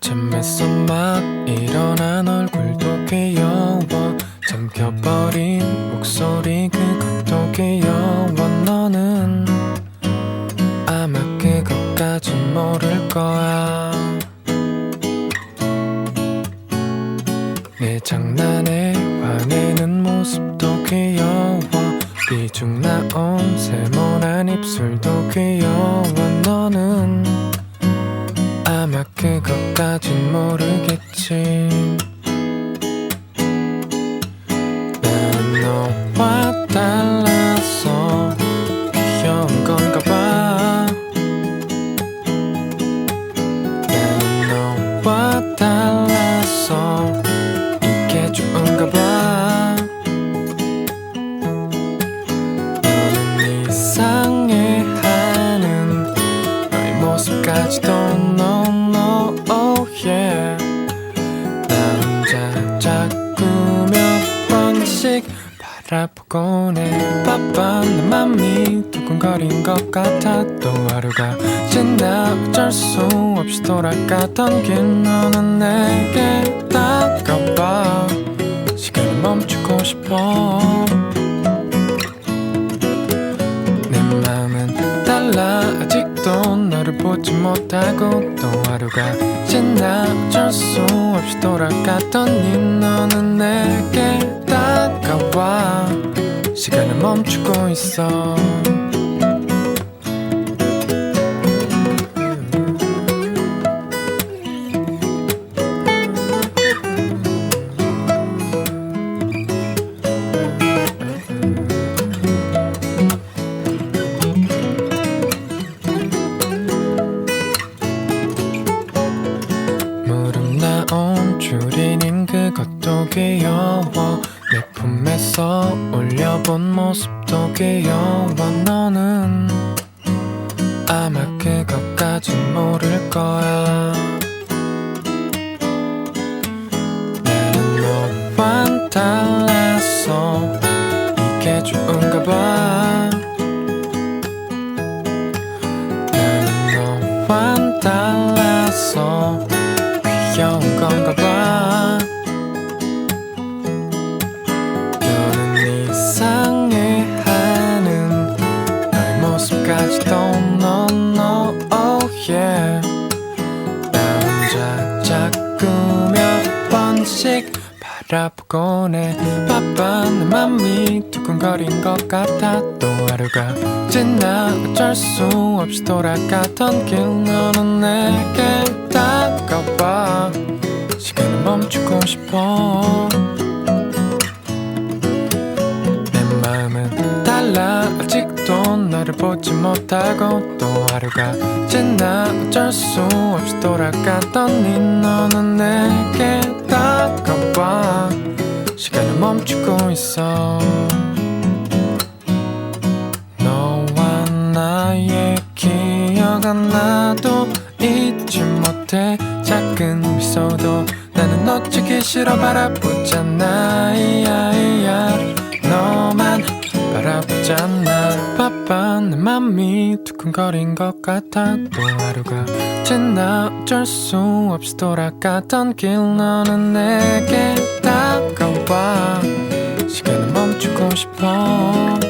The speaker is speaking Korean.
잠에서 막 일어난 얼굴도 귀여워. 잠겨버린 목소리 그것도 귀여워. 너는 아마 그것까진 모를 거야 아마 그것까진 모르겠지. 난 너와 달라서 귀여운 건가 봐. 나는 너와 달라서 이게 좋은가 봐. 너는 이상해하는 너의 모습까지도 oh yeah 나 혼자 자꾸 몇 번씩 바라보곤 해 바쁜 내 맘이 두근거린 것 같아. 또 하루가 지나 어쩔 수 없이 돌아가던 길 너는 내게 다가와. 시간을 멈추고 싶어 보지 못하고 또 하루가 지나 어쩔 수 없이 돌아갔던 이 너는 내게 다가와. 시간을 멈추고 있어 귀여워. 내 품에서 올려본 모습도 귀여워. 너는 아마 그것까진 모를 거야. 나는 너와 달라서 이게 좋은가 봐 no no oh 혼자 자꾸 몇 번씩 바라보곤 해. 바쁜 내 맘이 두근거린 것 같아. 또 하루가 지나 어쩔 수 없이 돌아가던 길 너는 내게 다가와. 시간을 멈추고 싶어 아직도 너를 보지 못하고 또 하루가 지나 어쩔 수 없이 돌아갔던 이 너는 내게 다가와. 시간을 멈추고 있어. 너와 나의 기억 하나도 잊지 못해. 작은 미소도 나는 놓치기 싫어 바라보잖아. 이야 이야 너만 바라보잖아 바쁜 내 맘이 두근거린 것 같아 또 하루가 지나 어쩔 수 없이 돌아갔던 길 너는 내게 다가와. 시간을 멈추고 싶어